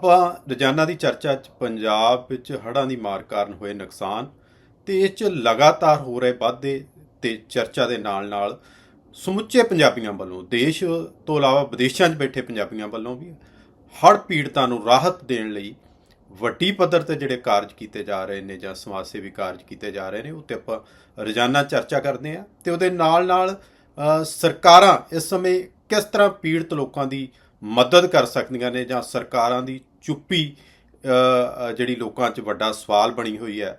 ਆਪਾਂ ਰੋਜ਼ਾਨਾ ਦੀ ਚਰਚਾ 'ਚ ਪੰਜਾਬ ਵਿੱਚ ਹੜ੍ਹਾਂ ਦੀ ਮਾਰ ਕਾਰਨ ਹੋਏ ਨੁਕਸਾਨ ਤੇ ਇਸ 'ਚ ਲਗਾਤਾਰ ਹੋ ਰਹੇ ਵਾਧੇ ਤੇ ਚਰਚਾ ਦੇ ਨਾਲ-ਨਾਲ ਸਮੁੱਚੇ ਪੰਜਾਬੀਆਂ ਵੱਲੋਂ, ਦੇਸ਼ ਤੋਂ ਇਲਾਵਾ ਵਿਦੇਸ਼ਾਂ 'ਚ ਬੈਠੇ ਪੰਜਾਬੀਆਂ ਵੱਲੋਂ ਵੀ ਹੜ੍ਹ ਪੀੜਤਾਂ ਨੂੰ ਰਾਹਤ ਦੇਣ ਲਈ ਵੱਡੀ ਪੱਧਰ ਤੇ ਜਿਹੜੇ ਕਾਰਜ ਕੀਤੇ ਜਾ ਰਹੇ ਨੇ ਜਾਂ ਸਮਾਜ ਸੇਵੀ ਕਾਰਜ ਕੀਤੇ ਜਾ ਰਹੇ ਨੇ, ਉੱਤੇ ਆਪਾਂ ਰੋਜ਼ਾਨਾ ਚਰਚਾ ਕਰਦੇ ਹਾਂ ਤੇ ਉਹਦੇ ਨਾਲ-ਨਾਲ ਸਰਕਾਰਾਂ ਇਸ ਸਮੇਂ ਕਿਸ ਤਰ੍ਹਾਂ ਪੀੜਤ ਲੋਕਾਂ ਦੀ ਮਦਦ ਕਰ ਸਕਦੀਆਂ ਨੇ ਜਾਂ ਸਰਕਾਰਾਂ ਦੀ ਚੁੱਪੀ ਜਿਹੜੀ ਲੋਕਾਂ 'ਚ ਵੱਡਾ ਸਵਾਲ ਬਣੀ ਹੋਈ ਹੈ,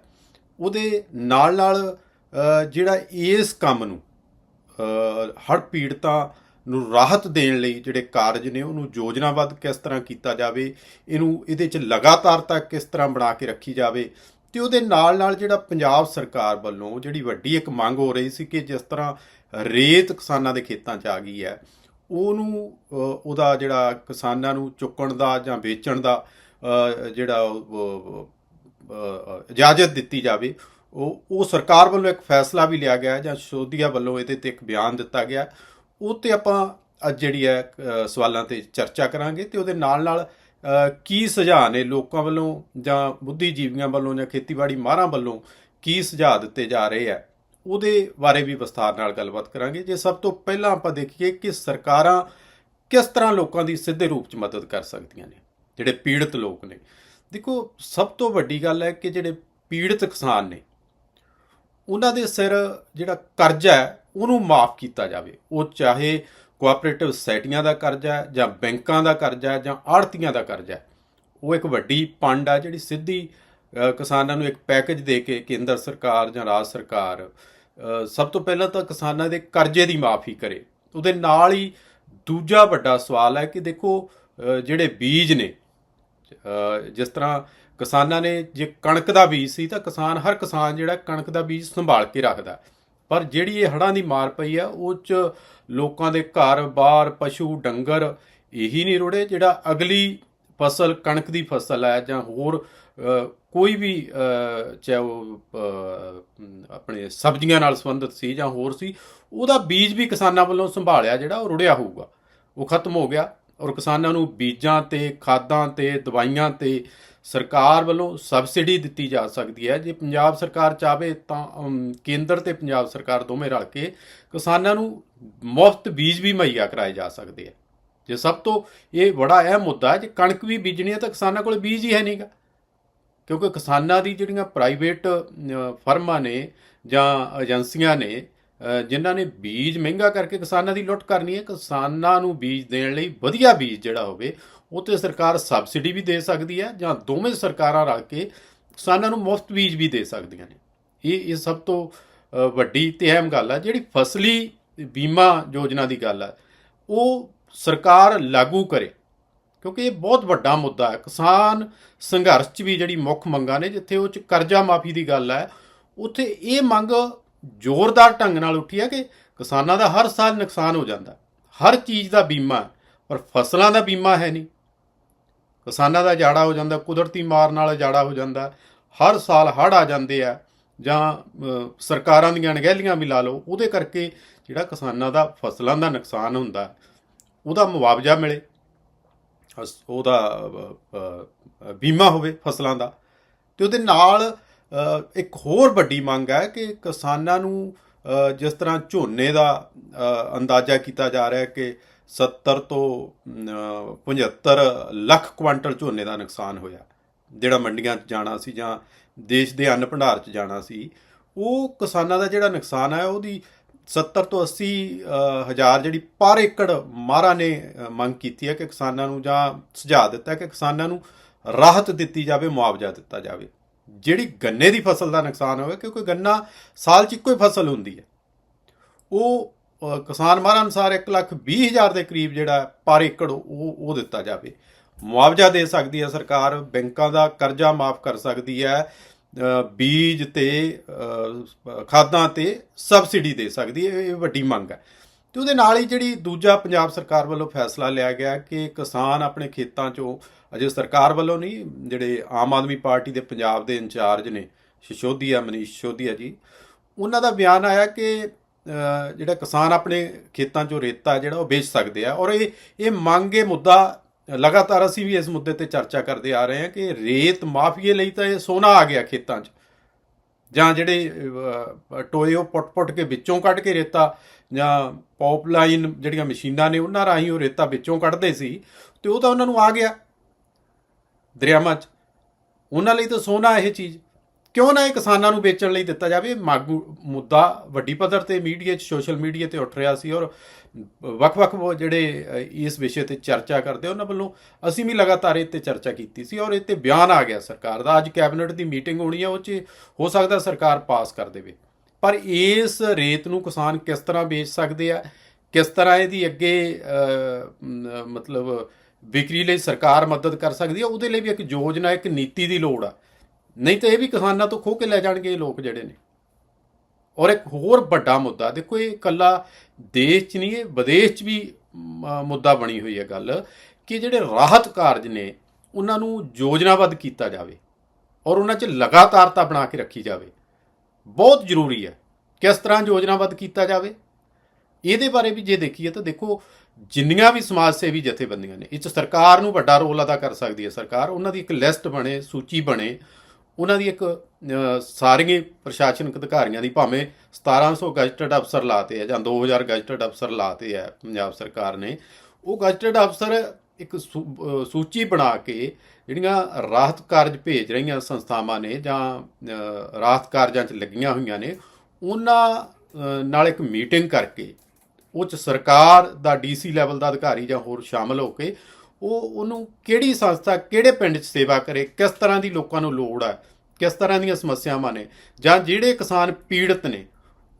ਉਹਦੇ ਨਾਲ-ਨਾਲ ਜਿਹੜਾ ਇਸ ਕੰਮ ਨੂੰ ਹੜ ਪੀੜਤਾਂ ਨੂੰ ਰਾਹਤ ਦੇਣ ਲਈ ਜਿਹੜੇ ਕਾਰਜ ਨੇ, ਉਹਨੂੰ ਯੋਜਨਾਬੱਧ ਕਿਸ ਤਰ੍ਹਾਂ ਕੀਤਾ ਜਾਵੇ, ਇਹਨੂੰ, ਇਹਦੇ 'ਚ ਲਗਾਤਾਰਤਾ ਕਿਸ ਤਰ੍ਹਾਂ ਬਣਾ ਕੇ ਰੱਖੀ ਜਾਵੇ, ਤੇ ਉਹਦੇ ਨਾਲ ਨਾਲ ਜਿਹੜਾ ਪੰਜਾਬ ਸਰਕਾਰ ਵੱਲੋਂ ਜਿਹੜੀ ਵੱਡੀ ਇੱਕ ਮੰਗ ਹੋ ਰਹੀ ਸੀ ਕਿ ਜਿਸ ਤਰ੍ਹਾਂ ਰੇਤ ਕਿਸਾਨਾਂ ਦੇ ਖੇਤਾਂ 'ਚ ਆ ਗਈ ਹੈ ਉਹਨੂੰ ਉਹਦਾ ਜਿਹੜਾ ਕਿਸਾਨਾਂ ਨੂੰ ਚੁੱਕਣ ਦਾ ਜਾਂ ਵੇਚਣ ਦਾ ਜਿਹੜਾ ਉਹ, ਇਜਾਜ਼ਤ ਦਿੱਤੀ ਜਾਵੇ ਉਹ ਉਹ ਸਰਕਾਰ ਵੱਲੋਂ ਇੱਕ ਫੈਸਲਾ ਵੀ ਲਿਆ ਗਿਆ ਜਾਂ ਸ਼ੋਧੀਆ ਵੱਲੋਂ ਇਹਦੇ ਤੇ ਇੱਕ ਬਿਆਨ ਦਿੱਤਾ ਗਿਆ ਉਹ ਤੇ ਆਪਾਂ ਅੱਜ ਜਿਹੜੀ ਹੈ ਸਵਾਲਾਂ ਤੇ ਚਰਚਾ ਕਰਾਂਗੇ ਤੇ ਉਹਦੇ ਨਾਲ ਨਾਲ ਕੀ ਸੁਝਾਅ ਨੇ ਲੋਕਾਂ ਵੱਲੋਂ ਜਾਂ ਬੁੱਧੀਜੀਵੀਆਂ ਵੱਲੋਂ ਜਾਂ ਖੇਤੀਬਾੜੀ ਮਾਹਰਾਂ ਵੱਲੋਂ ਕੀ ਸੁਝਾਅ ਦਿੱਤੇ ਜਾ ਰਹੇ ਆ ਉਹਦੇ ਬਾਰੇ ਵੀ ਵਿਸਥਾਰ ਨਾਲ ਗੱਲਬਾਤ ਕਰਾਂਗੇ। ਜੇ ਸਭ ਤੋਂ ਪਹਿਲਾਂ ਆਪਾਂ ਦੇਖੀਏ ਕਿ ਸਰਕਾਰਾਂ ਕਿਸ ਤਰ੍ਹਾਂ ਲੋਕਾਂ ਦੀ ਸਿੱਧੇ ਰੂਪ 'ਚ ਮਦਦ ਕਰ ਸਕਦੀਆਂ ਨੇ, ਜਿਹੜੇ ਪੀੜਤ ਲੋਕ ਨੇ। ਦੇਖੋ, ਸਭ ਤੋਂ ਵੱਡੀ ਗੱਲ ਹੈ ਕਿ ਜਿਹੜੇ ਪੀੜਤ ਕਿਸਾਨ ਨੇ, ਉਹਨਾਂ ਦੇ ਸਿਰ ਜਿਹੜਾ ਕਰਜ਼ਾ ਹੈ, ਉਹਨੂੰ ਮਾਫ ਕੀਤਾ ਜਾਵੇ। ਉਹ ਚਾਹੇ ਕੋਆਪਰੇਟਿਵ ਸੋਸਾਇਟੀਆਂ ਦਾ ਕਰਜ਼ਾ ਹੈ ਜਾਂ ਬੈਂਕਾਂ ਦਾ ਕਰਜ਼ਾ ਹੈ ਜਾਂ ਆੜਤੀਆਂ ਦਾ ਕਰਜ਼ਾ ਹੈ, ਉਹ ਇੱਕ ਵੱਡੀ ਪੰਡ ਆ ਜਿਹੜੀ ਸਿੱਧੀ ਕਿਸਾਨਾਂ ਨੂੰ ਇੱਕ ਪੈਕੇਜ ਦੇ ਕੇ ਕੇਂਦਰ ਸਰਕਾਰ ਜਾਂ ਰਾਜ ਸਰਕਾਰ ਸਭ ਤੋਂ ਪਹਿਲਾਂ ਤਾਂ ਕਿਸਾਨਾਂ ਦੇ ਕਰਜ਼ੇ ਦੀ ਮਾਫੀ ਕਰੇ। ਉਹਦੇ ਨਾਲ ਹੀ ਦੂਜਾ ਵੱਡਾ ਸਵਾਲ ਹੈ ਕਿ ਦੇਖੋ ਜਿਹੜੇ ਬੀਜ ਨੇ ਜਿਸ ਤਰ੍ਹਾਂ ਕਿਸਾਨਾਂ ਨੇ ਜੇ ਕਣਕ ਦਾ ਬੀਜ ਸੀ ਤਾਂ ਕਿਸਾਨ, ਹਰ ਕਿਸਾਨ ਜਿਹੜਾ ਕਣਕ ਦਾ ਬੀਜ ਸੰਭਾਲ ਕੇ ਰੱਖਦਾ। ਪਰ ਜਿਹੜੀ ਇਹ ਹੜ੍ਹਾਂ ਦੀ ਮਾਰ ਪਈ ਆ ਉਹ ਚ ਲੋਕਾਂ ਦੇ ਘਰ, ਬਾਹਰ, ਪਸ਼ੂ, ਡੰਗਰ ਇਹੀ ਨਹੀਂ ਰੁੜੇ, ਜਿਹੜਾ ਅਗਲੀ ਫਸਲ ਕਣਕ ਦੀ ਫਸਲ ਹੈ ਜਾਂ ਹੋਰ ਕੋਈ ਵੀ ਚਾਹੇ ਉਹ ਆਪਣੇ ਸਬਜ਼ੀਆਂ ਨਾਲ ਸੰਬੰਧਿਤ ਸੀ ਜਾਂ ਹੋਰ ਸੀ, ਉਹਦਾ ਬੀਜ ਵੀ ਕਿਸਾਨਾਂ ਵੱਲੋਂ ਸੰਭਾਲਿਆ ਜਿਹੜਾ ਉਹ ਰੁੜਿਆ ਹੋਊਗਾ। ਉਹ ਖਤਮ ਹੋ ਗਿਆ ਔਰ ਕਿਸਾਨਾਂ ਨੂੰ ਬੀਜਾਂ ਤੇ, ਖਾਦਾਂ ਤੇ, ਦਵਾਈਆਂ ਤੇ ਸਰਕਾਰ ਵੱਲੋਂ ਸਬਸਿਡੀ ਦਿੱਤੀ ਜਾ ਸਕਦੀ ਹੈ। ਜੇ ਪੰਜਾਬ ਸਰਕਾਰ ਚਾਹੇ ਤਾਂ ਕੇਂਦਰ ਤੇ ਪੰਜਾਬ ਸਰਕਾਰ ਦੋਵੇਂ ਰਲ ਕੇ ਕਿਸਾਨਾਂ ਨੂੰ ਮੁਫਤ ਬੀਜ ਵੀ ਮੁਹੱਈਆ ਕਰਾਏ ਜਾ ਸਕਦੇ ਆ ਜੇ ਸਭ ਤੋਂ ਇਹ ਬੜਾ ਅਹਿਮ ਮੁੱਦਾ ਹੈ, ਜੇ ਕਣਕ ਵੀ ਬੀਜਣੀ ਹੈ ਤਾਂ ਕਿਸਾਨਾਂ ਕੋਲ ਬੀਜ ਹੀ ਹੈ ਨਹੀਂਗਾ ਕਿਉਂਕਿ ਕਿਸਾਨਾਂ ਦੀ ਜਿਹੜੀਆਂ ਪ੍ਰਾਈਵੇਟ ਫਰਮਾਂ ਨੇ ਜਾਂ ਏਜੰਸੀਆਂ ਨੇ ਜਿਨ੍ਹਾਂ ਨੇ ਬੀਜ ਮਹਿੰਗਾ ਕਰਕੇ ਕਿਸਾਨਾਂ ਦੀ ਲੁੱਟ ਕਰਨੀ ਹੈ, ਕਿਸਾਨਾਂ ਨੂੰ ਬੀਜ ਦੇਣ ਲਈ ਵਧੀਆ ਬੀਜ ਜਿਹੜਾ ਹੋਵੇ, ਉਹ ਤੇ ਸਰਕਾਰ ਸਬਸਿਡੀ ਵੀ ਦੇ ਸਕਦੀ ਹੈ ਜਾਂ ਦੋਵੇਂ ਸਰਕਾਰਾਂ ਰਲ ਕੇ ਕਿਸਾਨਾਂ ਨੂੰ ਮੁਫਤ ਬੀਜ ਵੀ ਦੇ ਸਕਦੀਆਂ ਨੇ। ਇਹ ਇਹ ਸਭ ਤੋਂ ਵੱਡੀ ਤੇ ਅਹਿਮ ਗੱਲ ਹੈ ਜਿਹੜੀ ਫਸਲੀ ਬੀਮਾ ਯੋਜਨਾ ਦੀ ਗੱਲ ਹੈ ਉਹ ਸਰਕਾਰ ਲਾਗੂ ਕਰੇ। ਕਿਉਂਕਿ ਇਹ ਬਹੁਤ ਵੱਡਾ ਮੁੱਦਾ ਹੈ। ਕਿਸਾਨ ਸੰਘਰਸ਼ 'ਚ ਵੀ ਜਿਹੜੀ ਮੁੱਖ ਮੰਗਾਂ ਨੇ ਜਿੱਥੇ ਉਹ 'ਚ ਕਰਜ਼ਾ ਮਾਫੀ ਦੀ ਗੱਲ ਹੈ ਉੱਥੇ ਇਹ ਮੰਗ ਜ਼ੋਰਦਾਰ ਢੰਗ ਨਾਲ ਉੱਠੀ ਹੈ ਕਿ ਕਿਸਾਨਾਂ ਦਾ ਹਰ ਸਾਲ ਨੁਕਸਾਨ ਹੋ ਜਾਂਦਾ ਹਰ ਚੀਜ਼ ਦਾ ਬੀਮਾ ਹੈ, ਪਰ ਫਸਲਾਂ ਦਾ ਬੀਮਾ ਹੈ ਨਹੀਂ। ਕਿਸਾਨਾਂ ਦਾ ਜਾੜਾ ਹੋ ਜਾਂਦਾ ਕੁਦਰਤੀ ਮਾਰ ਨਾਲ ਜਾੜਾ ਹੋ ਜਾਂਦਾ ਹਰ ਸਾਲ ਹੜ੍ਹ ਆ ਜਾਂਦੇ ਆ ਜਾਂ ਸਰਕਾਰਾਂ ਦੀਆਂ ਅਣਗਹਿਲੀਆਂ ਵੀ ਲਾ ਲਓ ਉਹਦੇ ਕਰਕੇ ਜਿਹੜਾ ਕਿਸਾਨਾਂ ਦਾ ਫਸਲਾਂ ਦਾ ਨੁਕਸਾਨ ਹੁੰਦਾ ਉਹਦਾ ਮੁਆਵਜ਼ਾ ਮਿਲੇ। ਉਹਦਾ ਬੀਮਾ ਹੋਵੇ ਫਸਲਾਂ ਦਾ। ਤੇ ਉਹਦੇ ਨਾਲ ਇੱਕ ਹੋਰ ਵੱਡੀ ਮੰਗ ਹੈ ਕਿ ਕਿਸਾਨਾਂ ਨੂੰ ਜਿਸ ਤਰ੍ਹਾਂ ਝੋਨੇ ਦਾ ਅੰਦਾਜ਼ਾ ਕੀਤਾ ਜਾ ਰਿਹਾ ਹੈ ਕਿ 70 ਤੋਂ ਅ, 75 ਲੱਖ ਕੁਆਂਟਲ ਝੋਨੇ ਦਾ ਨੁਕਸਾਨ ਹੋਇਆ। ਜਿਹੜਾ ਮੰਡੀਆਂ 'ਚ ਜਾਣਾ ਸੀ ਜਾਂ ਦੇਸ਼ ਦੇ ਅੰਨ ਭੰਡਾਰ 'ਚ ਜਾਣਾ ਸੀ ਉਹ ਕਿਸਾਨਾਂ ਦਾ ਜਿਹੜਾ ਨੁਕਸਾਨ ਹੈ ਉਹਦੀ 70 ਤੋਂ 80 ਹਜ਼ਾਰ ਜਿਹੜੀ ਪਰ ਏਕੜ ਮਾਰਾ ਨੇ ਮੰਗ ਕੀਤੀ ਹੈ ਕਿ ਕਿਸਾਨਾਂ ਨੂੰ ਜਾਂ ਸੁਝਾਅ ਦਿੱਤਾ ਕਿ ਕਿਸਾਨਾਂ ਨੂੰ ਰਾਹਤ ਦਿੱਤੀ ਜਾਵੇ, ਮੁਆਵਜ਼ਾ ਦਿੱਤਾ ਜਾਵੇ। ਜਿਹੜੀ ਗੰਨੇ ਦੀ ਫਸਲ ਦਾ ਨੁਕਸਾਨ ਹੋਵੇ, ਕਿਉਂਕਿ ਗੰਨਾ ਸਾਲ 'ਚ ਇੱਕੋ ਹੀ ਫਸਲ ਹੁੰਦੀ ਹੈ। ਉਹ ਕਿਸਾਨ ਮਾਰਾ ਅਨੁਸਾਰ 1 ਲੱਖ 20 ਹਜ਼ਾਰ ਦੇ ਕਰੀਬ ਜਿਹੜਾ ਪਰ ਏਕੜ ਉਹ ਉਹ ਦਿੱਤਾ ਜਾਵੇ। ਮੁਆਵਜ਼ਾ ਦੇ ਸਕਦੀ ਹੈ ਸਰਕਾਰ, ਬੈਂਕਾਂ ਦਾ ਕਰਜ਼ਾ ਮਾਫ ਕਰ ਸਕਦੀ ਹੈ। ਬੀਜ ਤੇ ਖਾਦਾਂ ਤੇ ਸਬਸਿਡੀ ਦੇ ਸਕਦੀ ਹੈ, ਇਹ ਵੱਡੀ ਮੰਗ ਹੈ। ਤੇ ਉਹਦੇ ਨਾਲ ਹੀ ਜਿਹੜੀ ਦੂਜਾ ਪੰਜਾਬ ਸਰਕਾਰ ਵੱਲੋਂ ਫੈਸਲਾ ਲਿਆ ਗਿਆ ਕਿ ਕਿਸਾਨ ਆਪਣੇ ਖੇਤਾਂ 'ਚੋਂ ਅਜੇ ਸਰਕਾਰ ਵੱਲੋਂ ਨਹੀਂ, ਜਿਹੜੇ ਆਮ ਆਦਮੀ ਪਾਰਟੀ ਦੇ ਪੰਜਾਬ ਦੇ ਇੰਚਾਰਜ ਨੇ ਸ਼ਿਸ਼ੋਦੀਆ ਮਨੀਸ਼ ਸ਼ਿਸ਼ੋਦੀਆ ਜੀ, ਉਹਨਾਂ ਦਾ ਬਿਆਨ ਆਇਆ ਕਿ ਜਿਹੜਾ ਕਿਸਾਨ ਆਪਣੇ ਖੇਤਾਂ 'ਚੋਂ ਰੇਤਾ ਜਿਹੜਾ ਉਹ ਵੇਚ ਸਕਦੇ ਆ। ਔਰ ਇਹ ਇਹ ਮੰਗ, ਇਹ ਮੁੱਦਾ ਲਗਾਤਾਰ ਅਸੀਂ ਵੀ ਇਸ ਮੁੱਦੇ ਤੇ ਚਰਚਾ ਕਰਦੇ ਆ ਰਹੇ ਹਾਂ ਕਿ ਰੇਤ ਮਾਫੀਏ ਲਈ ਤਾਂ ਇਹ ਸੋਨਾ ਆ ਗਿਆ ਖੇਤਾਂ 'ਚ। ਜਾਂ ਜਿਹੜੇ ਟੋਏ ਉਹ ਪੁੱਟ-ਪੁੱਟ ਕੇ ਵਿੱਚੋਂ ਕੱਢ ਕੇ ਰੇਤਾ, ਜਾਂ ਪਾਈਪਲਾਈਨ ਜਿਹੜੀਆਂ ਮਸ਼ੀਨਾਂ ਨੇ ਉਹਨਾਂ ਰਾਹੀਂ ਉਹ ਰੇਤਾ ਵਿੱਚੋਂ ਕੱਢਦੇ ਸੀ ਤੇ ਉਹ ਤਾਂ ਉਹਨਾਂ ਨੂੰ ਆ ਗਿਆ ਦਰਿਆਵਾਂ 'ਚ। ਉਹਨਾਂ ਲਈ ਤਾਂ ਸੋਨਾ ਇਹ ਚੀਜ਼। ਕਿਉਂ ਨਾ ਇਹ ਕਿਸਾਨਾਂ ਨੂੰ ਵੇਚਣ ਲਈ ਦਿੱਤਾ ਜਾਵੇ? ਮਾਗੂ ਮੁੱਦਾ ਵੱਡੀ ਪੱਧਰ ਤੇ ਮੀਡੀਆ 'ਚ ਸੋਸ਼ਲ ਮੀਡੀਆ ਤੇ ਉੱਠ ਰਿਹਾ ਸੀ ਔਰ ਵੱਖ-ਵੱਖ ਉਹ ਜਿਹੜੇ ਇਸ ਵਿਸ਼ੇ ਤੇ ਚਰਚਾ ਕਰਦੇ ਉਹਨਾਂ ਵੱਲੋਂ ਅਸੀਂ ਵੀ ਲਗਾਤਾਰ ਇਹ ਤੇ ਚਰਚਾ ਕੀਤੀ ਸੀ ਔਰ ਇਹ ਤੇ ਬਿਆਨ ਆ ਗਿਆ ਸਰਕਾਰ ਦਾ। ਅੱਜ ਕੈਬਨਿਟ ਦੀ ਮੀਟਿੰਗ ਹੋਣੀ ਹੈ ਉਹ 'ਚ ਹੋ ਸਕਦਾ ਸਰਕਾਰ ਪਾਸ ਕਰ ਦੇਵੇ। ਪਰ ਇਸ ਰੇਤ ਨੂੰ ਕਿਸਾਨ ਕਿਸ ਤਰ੍ਹਾਂ ਵੇਚ ਸਕਦੇ ਆ? ਕਿਸ ਤਰ੍ਹਾਂ ਇਹਦੀ ਅੱਗੇ ਮਤਲਬ ਵਿਕਰੀ ਲਈ ਸਰਕਾਰ ਮਦਦ ਕਰ ਸਕਦੀ ਹੈ ਉਹਦੇ ਲਈ ਵੀ ਇੱਕ ਯੋਜਨਾ, ਇੱਕ ਨੀਤੀ ਦੀ ਲੋੜ ਆ। ਨਹੀਂ ਤਾਂ ਇਹ ਵੀ ਕਿਸਾਨਾਂ ਤੋਂ ਖੋਹ ਕੇ ਲੈ ਜਾਣਗੇ ਇਹ ਲੋਕ ਜਿਹੜੇ ਨੇ। ਔਰ ਇੱਕ ਹੋਰ ਵੱਡਾ ਮੁੱਦਾ, ਦੇਖੋ ਇਹ ਇਕੱਲਾ ਦੇਸ਼ 'ਚ ਨਹੀਂ, ਇਹ ਵਿਦੇਸ਼ 'ਚ ਵੀ ਮੁੱਦਾ ਬਣੀ ਹੋਈ ਹੈ ਗੱਲ ਕਿ ਜਿਹੜੇ ਰਾਹਤ ਕਾਰਜ ਨੇ, ਉਹਨਾਂ ਨੂੰ ਯੋਜਨਾਬੱਧ ਕੀਤਾ ਜਾਵੇ ਔਰ ਉਹਨਾਂ 'ਚ ਲਗਾਤਾਰਤਾ ਬਣਾ ਕੇ ਰੱਖੀ ਜਾਵੇ। ਬਹੁਤ ਜ਼ਰੂਰੀ ਹੈ ਕਿਸ ਤਰ੍ਹਾਂ ਯੋਜਨਾਬੱਧ ਕੀਤਾ ਜਾਵੇ। ਇਹਦੇ ਬਾਰੇ ਵੀ ਜੇ ਦੇਖੀਏ ਤਾਂ ਦੇਖੋ, ਜਿੰਨੀਆਂ ਵੀ ਸਮਾਜ ਸੇਵੀ ਜਥੇਬੰਦੀਆਂ ਨੇ, ਇਹ 'ਚ ਸਰਕਾਰ ਨੂੰ ਵੱਡਾ ਰੋਲ ਅਦਾ ਕਰ ਸਕਦੀ ਹੈ। ਸਰਕਾਰ, ਉਹਨਾਂ ਦੀ ਇੱਕ ਲਿਸਟ ਬਣੇ, ਸੂਚੀ ਬਣੇ ਉਹਨਾਂ ਦੀ ਇੱਕ ਸਾਰੀਆਂ ਪ੍ਰਸ਼ਾਸਨਿਕ ਅਧਿਕਾਰੀਆਂ ਦੀ ਭਾਵੇਂ 1700 ਗਜ਼ਟਡ ਅਫਸਰ ਲਾਤੇ ਆ ਜਾਂ 2000 ਗਜ਼ਟਡ ਅਫਸਰ ਲਾਤੇ ਆ ਪੰਜਾਬ ਸਰਕਾਰ ਨੇ, ਉਹ ਗਜ਼ਟਡ ਅਫਸਰ ਇੱਕ ਸੂ- ਸੂਚੀ ਬਣਾ ਕੇ ਜਿਹੜੀਆਂ ਰਾਹਤ ਕਾਰਜ ਭੇਜ ਰਹੀਆਂ ਸੰਸਥਾਵਾਂ ਨੇ ਜਾਂ ਰਾਹਤ ਕਾਰਜਾਂ 'ਚ ਲੱਗੀਆਂ ਹੋਈਆਂ ਨੇ, ਉਹਨਾਂ ਨਾਲ ਇੱਕ ਮੀਟਿੰਗ ਕਰਕੇ, ਉਹ 'ਚ ਸਰਕਾਰ ਦਾ ਡੀਸੀ ਲੈਵਲ ਦਾ ਅਧਿਕਾਰੀ ਜਾਂ ਹੋਰ ਸ਼ਾਮਲ ਹੋ ਕੇ ਉਹ ਉਹਨੂੰ ਕਿਹੜੀ ਸੰਸਥਾ, ਕਿਹੜੇ ਪਿੰਡ 'ਚ ਸੇਵਾ ਕਰੇ, ਕਿਸ ਤਰ੍ਹਾਂ ਦੀ ਲੋਕਾਂ ਨੂੰ ਲੋੜ ਹੈ ਕਿਸ ਤਰ੍ਹਾਂ ਦੀਆਂ ਸਮੱਸਿਆਵਾਂ ਨੇ, ਜਾਂ ਜਿਹੜੇ ਕਿਸਾਨ ਪੀੜਤ ਨੇ,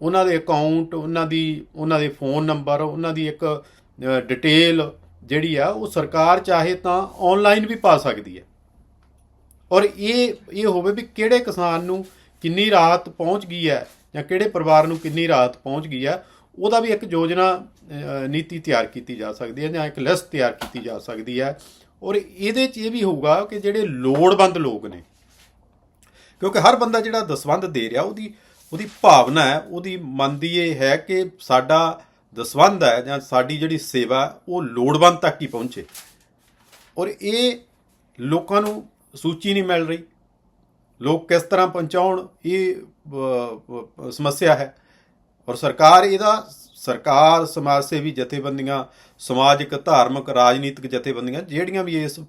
ਉਹਨਾਂ ਦੇ ਅਕਾਊਂਟ ਉਹਨਾਂ ਦੀ, ਉਹਨਾਂ ਦੇ ਫੋਨ ਨੰਬਰ ਉਹਨਾਂ ਦੀ ਇੱਕ ਡਿਟੇਲ ਜਿਹੜੀ ਆ, ਉਹ ਸਰਕਾਰ ਚਾਹੇ ਤਾਂ ਆਨਲਾਈਨ ਵੀ ਪਾ ਸਕਦੀ ਹੈ। ਔਰ ਇਹ ਇਹ ਹੋਵੇ ਵੀ ਕਿਹੜੇ ਕਿਸਾਨ ਨੂੰ ਕਿੰਨੀ ਰਾਹਤ ਪਹੁੰਚ ਗਈ ਹੈ, ਜਾਂ ਕਿਹੜੇ ਪਰਿਵਾਰ ਨੂੰ ਕਿੰਨੀ ਰਾਹਤ ਪਹੁੰਚ ਗਈ ਹੈ ਉਹਦਾ ਵੀ ਇੱਕ ਯੋਜਨਾ ਨੀਤੀ ਤਿਆਰ ਕੀਤੀ ਜਾ ਸਕਦੀ ਹੈ ਜਾਂ ਇੱਕ ਲਿਸਟ ਤਿਆਰ ਕੀਤੀ ਜਾ ਸਕਦੀ ਹੈ। ਔਰ ਇਹਦੇ 'ਚ ਇਹ ਵੀ ਹੋਊਗਾ ਕਿ ਜਿਹੜੇ ਲੋੜਵੰਦ ਲੋਕ ਨੇ, ਕਿਉਂਕਿ ਹਰ ਬੰਦਾ ਜਿਹੜਾ ਦਸਵੰਧ ਦੇ ਰਿਹਾ, ਉਹਦੀ ਉਹਦੀ ਭਾਵਨਾ ਹੈ, ਉਹਦੀ ਮਨ ਦੀ ਇਹ ਹੈ ਕਿ ਸਾਡਾ ਦਸਵੰਧ ਹੈ ਜਾਂ ਸਾਡੀ ਜਿਹੜੀ ਸੇਵਾ ਉਹ ਲੋੜਵੰਦ ਤੱਕ ਹੀ ਪਹੁੰਚੇ। ਔਰ ਇਹ ਲੋਕਾਂ ਨੂੰ ਸੂਚੀ ਨਹੀਂ ਮਿਲ ਰਹੀ। ਲੋਕ ਕਿਸ ਤਰ੍ਹਾਂ ਪਹੁੰਚਾਉਣ, ਇਹ ਸਮੱਸਿਆ ਹੈ। ਔਰ ਸਰਕਾਰ ਇਹਦਾ, ਸਰਕਾਰ, ਸਮਾਜ ਸੇਵੀ ਜਥੇਬੰਦੀਆਂ, ਸਮਾਜਿਕ, ਧਾਰਮਿਕ, ਰਾਜਨੀਤਿਕ ਜਥੇਬੰਦੀਆਂ, ਜਿਹੜੀਆਂ ਵੀ ਇਸ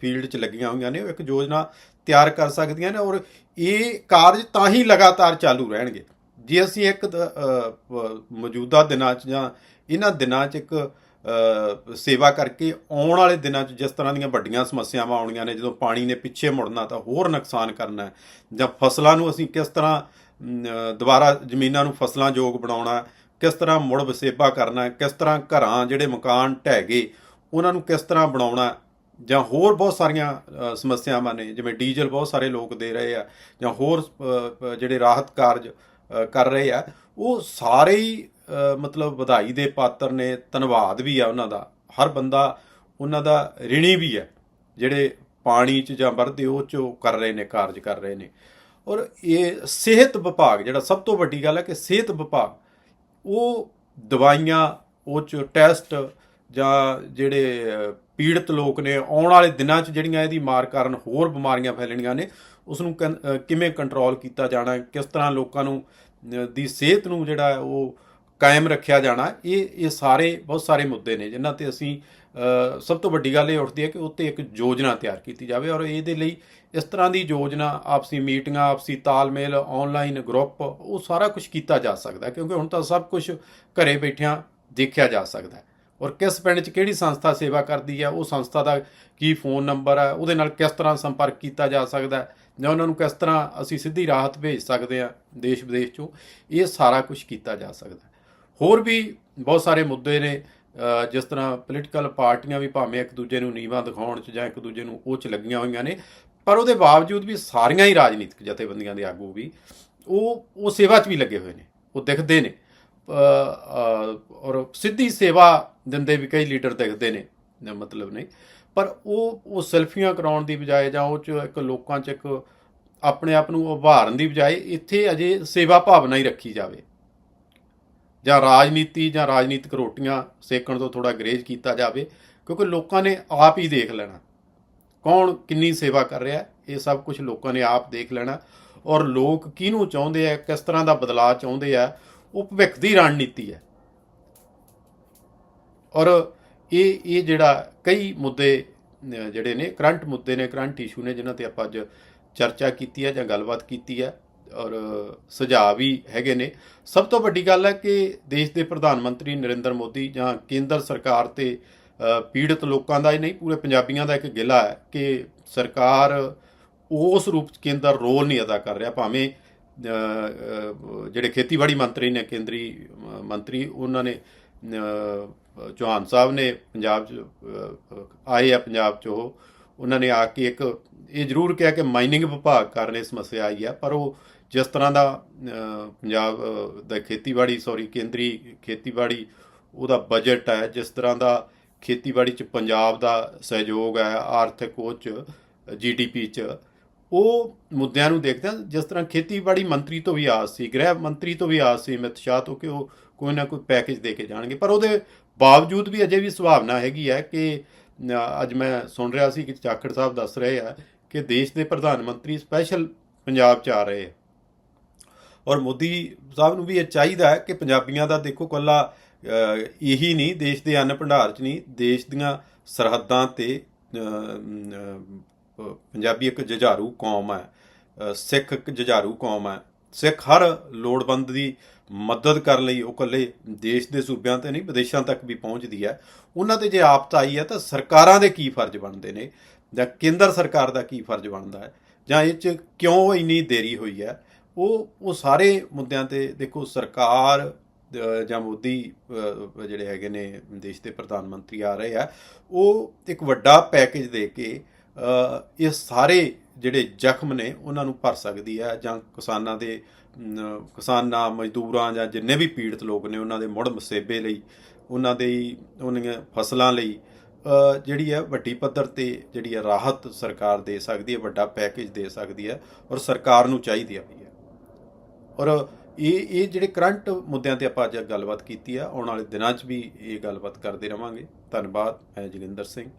ਫੀਲਡ 'ਚ ਲੱਗੀਆਂ ਹੋਈਆਂ ਨੇ, ਉਹ ਇੱਕ ਯੋਜਨਾ ਤਿਆਰ ਕਰ ਸਕਦੀਆਂ ਨੇ ਔਰ ਇਹ ਕਾਰਜ ਤਾਂ ਹੀ ਲਗਾਤਾਰ ਚਾਲੂ ਰਹਿਣਗੇ। ਜੇ ਅਸੀਂ ਇੱਕ ਮੌਜੂਦਾ ਦਿਨਾਂ 'ਚ ਜਾਂ ਇਹਨਾਂ ਦਿਨਾਂ 'ਚ ਇੱਕ ਸੇਵਾ ਕਰਕੇ ਆਉਣ ਵਾਲੇ ਦਿਨਾਂ 'ਚ ਜਿਸ ਤਰ੍ਹਾਂ ਦੀਆਂ ਵੱਡੀਆਂ ਸਮੱਸਿਆਵਾਂ ਆਉਣੀਆਂ ਨੇ, ਜਦੋਂ ਪਾਣੀ ਨੇ ਪਿੱਛੇ ਮੁੜਨਾ ਤਾਂ ਹੋਰ ਨੁਕਸਾਨ ਕਰਨਾ ਜਾਂ ਫਸਲਾਂ ਨੂੰ ਅਸੀਂ ਕਿਸ ਤਰ੍ਹਾਂ ਦੁਬਾਰਾ ਜ਼ਮੀਨਾਂ ਨੂੰ ਫਸਲਾਂ ਯੋਗ ਬਣਾਉਣਾ, ਕਿਸ ਤਰ੍ਹਾਂ ਮੁੜ ਵਸੇਬਾ ਕਰਨਾ, ਕਿਸ ਤਰ੍ਹਾਂ ਘਰਾਂ ਜਿਹੜੇ ਮਕਾਨ ਢਹਿ ਗਏ, ਉਹਨਾਂ ਨੂੰ ਕਿਸ ਤਰ੍ਹਾਂ ਬਣਾਉਣਾ, ਜਾਂ ਹੋਰ ਬਹੁਤ ਸਾਰੀਆਂ ਸਮੱਸਿਆਵਾਂ ਨੇ, ਜਿਵੇਂ ਡੀਜ਼ਲ ਬਹੁਤ ਸਾਰੇ ਲੋਕ ਦੇ ਰਹੇ ਆ, ਜਾਂ ਹੋਰ ਜਿਹੜੇ ਰਾਹਤ ਕਾਰਜ ਕਰ ਰਹੇ ਆ, ਉਹ ਸਾਰੇ ਹੀ ਮਤਲਬ ਵਧਾਈ ਦੇ ਪਾਤਰ ਨੇ, ਧੰਨਵਾਦ ਵੀ ਆ ਉਹਨਾਂ ਦਾ। ਹਰ ਬੰਦਾ ਉਹਨਾਂ ਦਾ ਰਿਣੀ ਵੀ ਹੈ, ਜਿਹੜੇ ਪਾਣੀ 'ਚ ਜਾਂ ਵਰਦੇ ਉਹ 'ਚ ਉਹ ਕਰ ਰਹੇ ਨੇ, ਕਾਰਜ ਕਰ ਰਹੇ ਨੇ। ਔਰ ਇਹ ਸਿਹਤ ਵਿਭਾਗ, ਜਿਹੜਾ ਸਭ ਤੋਂ ਵੱਡੀ ਗੱਲ ਹੈ ਕਿ ਸਿਹਤ ਵਿਭਾਗ, ਉਹ ਦਵਾਈਆਂ, ਉਹ 'ਚ ਟੈਸਟ ਜਾਂ ਜਿਹੜੇ ਪੀੜਤ ਲੋਕ ਨੇ, ਆਉਣ ਵਾਲੇ ਦਿਨਾਂ 'ਚ ਜਿਹੜੀਆਂ ਇਹਦੀ ਮਾਰ ਕਾਰਨ ਹੋਰ ਬਿਮਾਰੀਆਂ ਫੈਲਣੀਆਂ ਨੇ ਉਸ ਨੂੰ ਕਿਵੇਂ ਕੰਟਰੋਲ ਕੀਤਾ ਜਾਣਾ, ਕਿਸ ਤਰ੍ਹਾਂ ਲੋਕਾਂ ਨੂੰ ਦੀ ਸਿਹਤ ਨੂੰ ਜਿਹੜਾ ਉਹ ਕਾਇਮ ਰੱਖਿਆ ਜਾਣਾ, ਇਹ ਇਹ ਸਾਰੇ, ਬਹੁਤ ਸਾਰੇ ਮੁੱਦੇ ਨੇ ਜਿਨ੍ਹਾਂ ਤੇ ਅਸੀਂ ਸਭ ਤੋਂ ਵੱਡੀ ਗੱਲ ਇਹ ਉੱਠਦੀ ਹੈ ਕਿ ਉੱਤੇ ਇੱਕ ਯੋਜਨਾ ਤਿਆਰ ਕੀਤੀ ਜਾਵੇ ਔਰ ਇਹਦੇ ਲਈ ਇਸ ਤਰ੍ਹਾਂ ਦੀ ਯੋਜਨਾ, ਆਪਸੀ ਮੀਟਿੰਗਾਂ, ਆਪਸੀ ਤਾਲਮੇਲ ਆਨਲਾਈਨ ਗਰੁੱਪ ਉਹ ਸਾਰਾ ਕੁਝ ਕੀਤਾ ਜਾ ਸਕਦਾ ਕਿਉਂਕਿ ਹੁਣ ਤਾਂ ਸਭ ਕੁਝ ਘਰੇ ਬੈਠਿਆਂ ਦੇਖਿਆ ਜਾ ਸਕਦਾ ਔਰ ਕਿਸ ਪਿੰਡ 'ਚ ਕਿਹੜੀ ਸੰਸਥਾ ਸੇਵਾ ਕਰਦੀ ਹੈ, ਉਹ ਸੰਸਥਾ ਦਾ ਕੀ ਫੋਨ ਨੰਬਰ ਹੈ, ਉਹਦੇ ਨਾਲ ਕਿਸ ਤਰ੍ਹਾਂ ਸੰਪਰਕ ਕੀਤਾ ਜਾ ਸਕਦਾ ਜਾਂ ਉਹਨਾਂ ਨੂੰ ਕਿਸ ਤਰ੍ਹਾਂ ਅਸੀਂ ਸਿੱਧੀ ਰਾਹਤ ਭੇਜ ਸਕਦੇ ਹਾਂ ਦੇਸ਼ ਵਿਦੇਸ਼ 'ਚੋਂ, ਇਹ ਸਾਰਾ ਕੁਝ ਕੀਤਾ ਜਾ ਸਕਦਾ ਹੋਰ ਵੀ ਬਹੁਤ ਸਾਰੇ ਮੁੱਦੇ ਨੇ ਜਿਸ ਤਰ੍ਹਾਂ ਪੋਲੀਟੀਕਲ ਪਾਰਟੀਆਂ ਵੀ ਭਾਵੇਂ ਇੱਕ ਦੂਜੇ ਨੂੰ ਨੀਵਾਂ ਦਿਖਾਉਣ 'ਚ ਜਾਂ ਇੱਕ ਦੂਜੇ ਨੂੰ ਉਹ 'ਚ ਲੱਗੀਆਂ ਹੋਈਆਂ ਨੇ, ਪਰ ਉਹਦੇ ਬਾਵਜੂਦ ਵੀ ਸਾਰੀਆਂ ਹੀ ਰਾਜਨੀਤਿਕ ਜਥੇਬੰਦੀਆਂ ਦੇ ਆਗੂ ਵੀ ਉਹ ਉਹ ਸੇਵਾ 'ਚ ਵੀ ਲੱਗੇ ਹੋਏ ਨੇ, ਉਹ ਦਿਖਦੇ ਨੇ। ਔਰ ਸਿੱਧੀ ਸੇਵਾ ਦਿੰਦੇ ਵੀ ਕਈ ਲੀਡਰ ਦਿਖਦੇ ਨੇ ਮਤਲਬ ਨਹੀਂ। ਪਰ ਉਹ ਉਹ ਸੈਲਫੀਆਂ ਕਰਾਉਣ ਦੀ ਬਜਾਏ ਜਾਂ ਉਹ 'ਚ ਇੱਕ ਲੋਕਾਂ 'ਚ ਇੱਕ ਆਪਣੇ ਆਪ ਨੂੰ ਉਭਾਰਨ ਦੀ ਬਜਾਏ ਇੱਥੇ ਅਜੇ ਸੇਵਾ ਭਾਵਨਾ ਹੀ ਰੱਖੀ ਜਾਵੇ। ਜਾਂ ਰਾਜਨੀਤੀ ਜਾਂ ਰਾਜਨੀਤਿਕ ਰੋਟੀਆਂ ਸੇਕਣ ਤੋਂ ਥੋੜਾ ਗਰੇਜ ਕੀਤਾ ਜਾਵੇ, ਕਿਉਂਕਿ ਲੋਕਾਂ ਨੇ ਆਪ ਹੀ ਦੇਖ ਲੈਣਾ। ਕੌਣ ਕਿੰਨੀ ਸੇਵਾ ਕਰ ਰਿਹਾ, ਇਹ ਸਭ ਕੁਝ ਲੋਕਾਂ ਨੇ ਆਪ ਦੇਖ ਲੈਣਾ। ਔਰ ਲੋਕ ਕਿਹਨੂੰ ਚਾਹੁੰਦੇ ਆ, ਕਿਸ ਤਰ੍ਹਾਂ ਦਾ ਬਦਲਾਅ ਚਾਹੁੰਦੇ ਆ, ਉਹ ਭਵਿੱਖ ਦੀ ਰਣਨੀਤੀ ਹੈ। ਔਰ ਇਹ ਇਹ ਜਿਹੜਾ ਕਈ ਮੁੱਦੇ ਜਿਹੜੇ ਨੇ, ਕਰੰਟ ਮੁੱਦੇ ਨੇ, ਕਰੰਟ ਇਸ਼ੂ ਨੇ, ਜਿਨ੍ਹਾਂ ਤੇ ਆਪਾਂ ਅੱਜ ਚਰਚਾ ਕੀਤੀ ਹੈ ਜਾਂ ਗੱਲਬਾਤ ਕੀਤੀ ਹੈ। ਔਰ ਸੁਝਾਅ ਵੀ ਹੈਗੇ ਨੇ। ਸਭ ਤੋਂ ਵੱਡੀ ਗੱਲ ਹੈ ਕਿ ਦੇਸ਼ ਦੇ ਪ੍ਰਧਾਨ ਮੰਤਰੀ ਨਰਿੰਦਰ ਮੋਦੀ ਜਾਂ ਕੇਂਦਰ ਸਰਕਾਰ ਤੇ ਪੀੜਤ ਲੋਕਾਂ ਦਾ ਹੀ ਨਹੀਂ, ਪੂਰੇ ਪੰਜਾਬੀਆਂ ਦਾ ਇੱਕ ਗਿਲਾ ਹੈ ਕਿ ਸਰਕਾਰ ਉਸ ਰੂਪ ਚ ਕੇਂਦਰ ਰੋਲ ਨਹੀਂ ਅਦਾ ਕਰ ਰਿਹਾ। ਭਾਵੇਂ ਜਿਹੜੇ ਖੇਤੀਬਾੜੀ ਮੰਤਰੀ ਨੇ, ਕੇਂਦਰੀ ਮੰਤਰੀ, ਉਹਨਾਂ ਨੇ ਚੌਹਾਨ ਸਾਹਿਬ ਨੇ ਪੰਜਾਬ ਚ ਆਏ ਆ ਪੰਜਾਬ ਚ ਉਹ, ਉਹਨਾਂ ਨੇ ਆ ਕੇ ਇੱਕ, ਇਹ ਜ਼ਰੂਰ ਕਿਹਾ ਕਿ ਮਾਈਨਿੰਗ ਵਿਭਾਗ ਕਾਰਨ ਇਹ ਸਮੱਸਿਆ ਆਈ ਹੈ ਪਰ ਉਹ ਜਿਸ ਤਰ੍ਹਾਂ ਦਾ ਪੰਜਾਬ ਦਾ ਖੇਤੀਬਾੜੀ ਸੌਰੀ ਕੇਂਦਰੀ ਖੇਤੀਬਾੜੀ, ਉਹਦਾ ਬਜਟ ਹੈ, ਜਿਸ ਤਰ੍ਹਾਂ ਦਾ ਖੇਤੀਬਾੜੀ ਚ ਪੰਜਾਬ ਦਾ ਸਹਿਯੋਗ ਹੈ, ਆਰਥਿਕ ਉਹ ਚ ਜੀਡੀਪੀ ਚ, ਉਹ ਮੁੱਦਿਆਂ ਨੂੰ ਦੇਖਦੇ ਹਾਂ, ਜਿਸ ਤਰ੍ਹਾਂ ਖੇਤੀਬਾੜੀ ਮੰਤਰੀ ਤੋਂ ਵੀ ਆਸ ਸੀ, ਗ੍ਰਹਿ ਮੰਤਰੀ ਤੋਂ ਵੀ ਆਸ ਸੀ ਅਮਿਤ ਸ਼ਾਹ ਤੋਂ ਕਿ ਉਹ ਕੋਈ ਨਾ ਕੋਈ ਪੈਕੇਜ ਦੇ ਕੇ ਜਾਣਗੇ, ਪਰ ਉਹਦੇ ਬਾਵਜੂਦ ਵੀ ਅਜੇ ਵੀ ਸੁਭਾਵਨਾ ਹੈਗੀ ਹੈ ਕਿ ਅੱਜ ਮੈਂ ਸੁਣ ਰਿਹਾ ਸੀ ਕਿ ਚਾਖੜ ਸਾਹਿਬ ਦੱਸ ਰਹੇ ਆ ਕਿ ਦੇਸ਼ ਦੇ ਪ੍ਰਧਾਨ ਮੰਤਰੀ ਸਪੈਸ਼ਲ ਪੰਜਾਬ ਚ ਆ ਰਹੇ ਆ। ਔਰ ਮੋਦੀ ਸਾਹਿਬ ਨੂੰ ਵੀ ਇਹ ਚਾਹੀਦਾ ਹੈ ਕਿ ਪੰਜਾਬੀਆਂ ਦਾ ਦੇਖੋ ਕੱਲਾ ਇਹੀ ਨਹੀਂ, ਦੇਸ਼ ਦੇ ਅੰਨ ਭੰਡਾਰ 'ਚ ਨਹੀਂ, ਦੇਸ਼ ਦੀਆਂ ਸਰਹੱਦਾਂ ਤੇ ਪੰਜਾਬੀ ਇੱਕ ਜੁਝਾਰੂ ਕੌਮ ਹੈ ਸਿੱਖ ਇੱਕ ਜੁਝਾਰੂ ਕੌਮ ਹੈ। ਸਿੱਖ ਹਰ ਲੋੜਵੰਦ ਦੀ ਮਦਦ ਕਰਨ ਲਈ ਉਹ ਇਕੱਲੇ ਦੇਸ਼ ਦੇ ਸੂਬਿਆਂ ਤੇ ਨਹੀਂ, ਵਿਦੇਸ਼ਾਂ ਤੱਕ ਵੀ ਪਹੁੰਚਦੀ ਹੈ। ਉਹਨਾਂ ਤੇ ਜੇ ਆਫਤ ਆਈ ਹੈ ਤਾਂ ਸਰਕਾਰਾਂ ਦੇ ਕੀ ਫਰਜ਼ ਬਣਦੇ ਨੇ ਜਾਂ ਕੇਂਦਰ ਸਰਕਾਰ ਦਾ ਕੀ ਫਰਜ਼ ਬਣਦਾ ਹੈ? ਜਾਂ ਇਹ 'ਚ ਕਿਉਂ ਇੰਨੀ ਦੇਰੀ ਹੋਈ ਹੈ? ਉਹ ਉਹ ਸਾਰੇ ਮੁੱਦਿਆਂ ਤੇ ਦੇਖੋ ਸਰਕਾਰ ਜਾਂ ਮੋਦੀ ਜਿਹੜੇ ਹੈਗੇ ਨੇ ਦੇਸ਼ ਦੇ ਪ੍ਰਧਾਨ ਮੰਤਰੀ ਆ ਰਹੇ ਆ, ਉਹ ਇੱਕ ਵੱਡਾ ਪੈਕੇਜ ਦੇ ਕੇ ਇਹ ਸਾਰੇ ਜਿਹੜੇ ਜ਼ਖਮ ਨੇ ਉਹਨਾਂ ਨੂੰ ਭਰ ਸਕਦੀ ਹੈ ਜਾਂ ਕਿਸਾਨਾਂ ਦੇ ਕਿਸਾਨਾਂ, ਮਜ਼ਦੂਰਾਂ, ਜਾਂ ਜਿੰਨੇ ਵੀ ਪੀੜਤ ਲੋਕ ਨੇ ਉਹਨਾਂ ਦੇ ਮੁੜ ਮਸੇਬੇ ਲਈ, ਉਹਨਾਂ ਦੇ ਉਹਨਾਂ ਦੀਆਂ ਫਸਲਾਂ ਲਈ ਜਿਹੜੀ ਹੈ ਵੱਡੀ ਪੱਧਰ ਤੇ ਜਿਹੜੀ ਹੈ ਰਾਹਤ ਸਰਕਾਰ ਦੇ ਸਕਦੀ ਹੈ ਵੱਡਾ ਪੈਕੇਜ ਦੇ ਸਕਦੀ ਹੈ ਔਰ ਸਰਕਾਰ ਨੂੰ ਚਾਹੀਦੀ ਵੀ ਹੈ ਔਰ ਇਹ ਇਹ ਜਿਹੜੇ ਕਰੰਟ ਮੁੱਦਿਆਂ ਤੇ ਆਪਾਂ ਅੱਜ ਗੱਲਬਾਤ ਕੀਤੀ ਆ, ਆਉਣ ਵਾਲੇ ਦਿਨਾਂ 'ਚ ਵੀ ਇਹ ਗੱਲਬਾਤ ਕਰਦੇ ਰਵਾਂਗੇ। ਧੰਨਵਾਦ, ਮੈਂ ਜਗਿੰਦਰ ਸਿੰਘ।